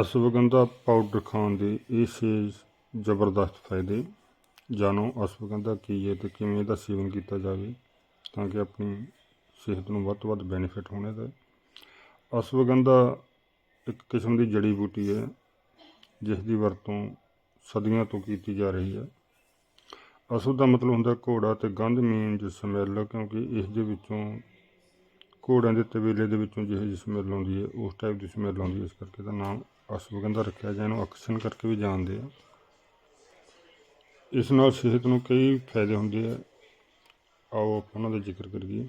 Ashwagandha powder ਖਾਣ ਦੇ ਇਹ ਛੇ ਜ਼ਬਰਦਸਤ ਫਾਇਦੇ। ਜਾਣੋ ਅਸ਼ਵਗੰਧਾ ਕੀ ਹੈ ਤੇ ਕਿਵੇਂ ਇਹਦਾ ਸੇਵਨ ਕੀਤਾ ਜਾਵੇ ਤਾਂ ਕਿ ਆਪਣੀ ਸਿਹਤ ਨੂੰ ਵੱਧ ਤੋਂ ਵੱਧ ਬੈਨੀਫਿਟ ਹੋਣੇ ਦਾ ਅਸ਼ਵਗੰਧਾ ਇੱਕ ਕਿਸਮ ਦੀ ਜੜੀ ਬੂਟੀ ਹੈ ਜਿਸ ਦੀ ਵਰਤੋਂ ਸਦੀਆਂ ਤੋਂ ਕੀਤੀ ਜਾ ਰਹੀ ਹੈ। ਅਸ਼ਵ ਦਾ ਮਤਲਬ ਹੁੰਦਾ ਘੋੜਾ ਤੇ ਗੰਧ ਮੀਨ ਮੀਨਜ ਸਮੈਲ ਕਿਉਂਕਿ ਇਸ ਦੇ ਵਿੱਚੋਂ ਘੋੜਿਆਂ ਦੇ ਤਬੇਲੇ ਦੇ ਵਿੱਚੋਂ ਜਿਹੇ ਜਿਹੀ ਸਮੈਲ ਆਉਂਦੀ ਹੈ, ਉਸ ਟਾਈਪ ਦੀ ਸਮੈਲ ਆਉਂਦੀ ਹੈ, ਇਸ ਕਰਕੇ ਇਹਦਾ ਨਾਮ ਅਸ਼ਵਗੰਧਾ ਰੱਖਿਆ ਜਾਂ ਇਹਨੂੰ ਅਕਸਨ ਕਰਕੇ ਵੀ ਜਾਣਦੇ ਆ। ਇਸ ਨਾਲ ਸਿਹਤ ਨੂੰ ਕਈ ਫਾਇਦੇ ਹੁੰਦੇ ਆ। ਆਓ ਆਪਾਂ ਉਹਨਾਂ ਦਾ ਜ਼ਿਕਰ ਕਰੀਏ।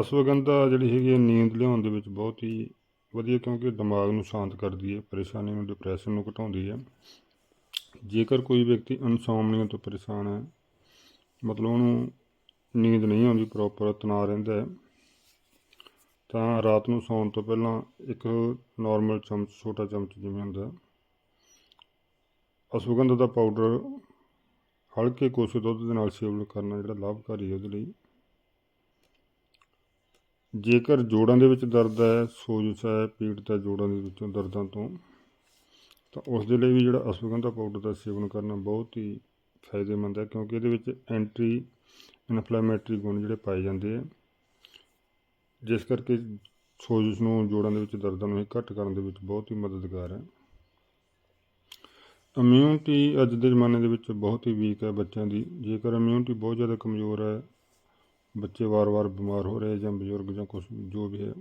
ਅਸ਼ਵਗੰਧਾ ਜਿਹੜੀ ਹੈਗੀ ਹੈ ਨੀਂਦ ਲਿਆਉਣ ਦੇ ਵਿੱਚ ਬਹੁਤ ਹੀ ਵਧੀਆ ਕਿਉਂਕਿ ਦਿਮਾਗ ਨੂੰ ਸ਼ਾਂਤ ਕਰਦੀ ਹੈ, ਪਰੇਸ਼ਾਨੀ ਨੂੰ ਡਿਪਰੈਸ਼ਨ ਨੂੰ ਘਟਾਉਂਦੀ ਹੈ। ਜੇਕਰ ਕੋਈ ਵਿਅਕਤੀ ਇਨਸੌਮਨੀਆ ਤੋਂ ਪਰੇਸ਼ਾਨ ਹੈ, ਮਤਲਬ ਉਹਨੂੰ ਨੀਂਦ ਨਹੀਂ ਆਉਂਦੀ ਪ੍ਰੋਪਰ ਤਣਾਅ ਰਹਿੰਦਾ ਹੈ। ਤਾਂ ਰਾਤ ਨੂੰ ਸੌਣ ਤੋਂ ਪਹਿਲਾਂ ਇੱਕ ਨਾਰਮਲ ਚਮਚ, ਛੋਟਾ ਚਮਚ ਜਿਵੇਂ ਹੁੰਦਾ ਅਸ਼ਵਗੰਧਾ ਦਾ ਪਾਊਡਰ ਹਲਕੇ ਕੋਸੇ ਦੁੱਧ ਦੇ ਨਾਲ ਸੇਵਨ ਕਰਨਾ ਜਿਹੜਾ ਲਾਭਕਾਰੀ ਹੈ ਉਹਦੇ ਲਈ। ਜੇਕਰ ਜੋੜਾਂ ਦੇ ਵਿੱਚ ਦਰਦ ਹੈ, ਸੋਜਸ਼ ਹੈ, ਪੀੜਤ ਹੈ ਜੋੜਾਂ ਦੇ ਵਿੱਚੋਂ ਦਰਦਾਂ ਤੋਂ, ਤਾਂ ਉਸ ਦੇ ਲਈ ਵੀ ਜਿਹੜਾ ਅਸ਼ਵਗੰਧਾ ਪਾਊਡਰ ਦਾ ਸੇਵਨ ਕਰਨਾ ਬਹੁਤ ਹੀ ਫਾਇਦੇਮੰਦ ਹੈ, ਕਿਉਂਕਿ ਇਹਦੇ ਵਿੱਚ ਐਂਟੀ ਇਨਫਲੇਮੇਟਰੀ ਗੁਣ ਜਿਹੜੇ ਪਾਏ ਜਾਂਦੇ ਆ, ਜਿਸ ਕਰਕੇ ਸੋਜਸ਼ ਨੂੰ ਜੋੜਾਂ ਦੇ ਵਿੱਚ, ਦਰਦਾਂ ਨੂੰ ਇਹ ਘੱਟ ਕਰਨ ਦੇ ਵਿੱਚ ਬਹੁਤ ਹੀ ਮਦਦਗਾਰ ਹੈ। ਇਮਿਊਨਿਟੀ ਅੱਜ ਦੇ ਜ਼ਮਾਨੇ ਦੇ ਵਿੱਚ ਬਹੁਤ ਹੀ ਵੀਕ ਹੈ ਬੱਚਿਆਂ ਦੀ। ਜੇਕਰ ਇਮਿਊਨਿਟੀ ਬਹੁਤ ਜ਼ਿਆਦਾ ਕਮਜ਼ੋਰ ਹੈ, ਬੱਚੇ ਵਾਰ-ਵਾਰ ਬਿਮਾਰ ਹੋ ਰਹੇ ਜਾਂ ਬਜ਼ੁਰਗ ਜਾਂ ਕੁਝ ਜੋ ਵੀ ਹੈ,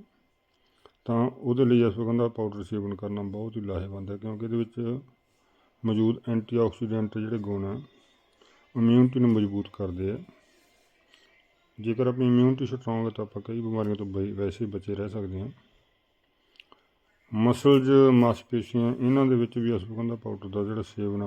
ਤਾਂ ਉਹਦੇ ਲਈ ਅਸ਼ਵਗੰਧਾ ਪਾਊਡਰ ਸੇਵਨ ਕਰਨਾ ਬਹੁਤ ਹੀ ਲਾਹੇਵੰਦ ਹੈ, ਕਿਉਂਕਿ ਇਹਦੇ ਵਿੱਚ ਮੌਜੂਦ ਐਂਟੀਆਕਸੀਡੈਂਟ ਜਿਹੜੇ ਗੁਣ ਆ ਇਮਿਊਨਿਟੀ ਨੂੰ ਮਜ਼ਬੂਤ ਕਰਦੇ ਆ। ਜੇਕਰ ਆਪਣੀ ਇਮਿਊਨਿਟੀ ਸਟਰੋਂਗ ਹੈ ਤਾਂ ਆਪਾਂ ਕਈ ਬਿਮਾਰੀਆਂ ਤੋਂ ਬਈ- ਵੈਸੇ ਹੀ ਬਚੇ ਰਹਿ ਸਕਦੇ ਹਾਂ। ਮਸਲਜ਼ ਮਾਸਪੇਸ਼ੀਆਂ, ਇਹਨਾਂ ਦੇ ਵਿੱਚ ਵੀ ਅਸ਼ਵਗੰਧਾ ਪਾਊਡਰ ਦਾ ਜਿਹੜਾ ਸੇਵਨ ਆ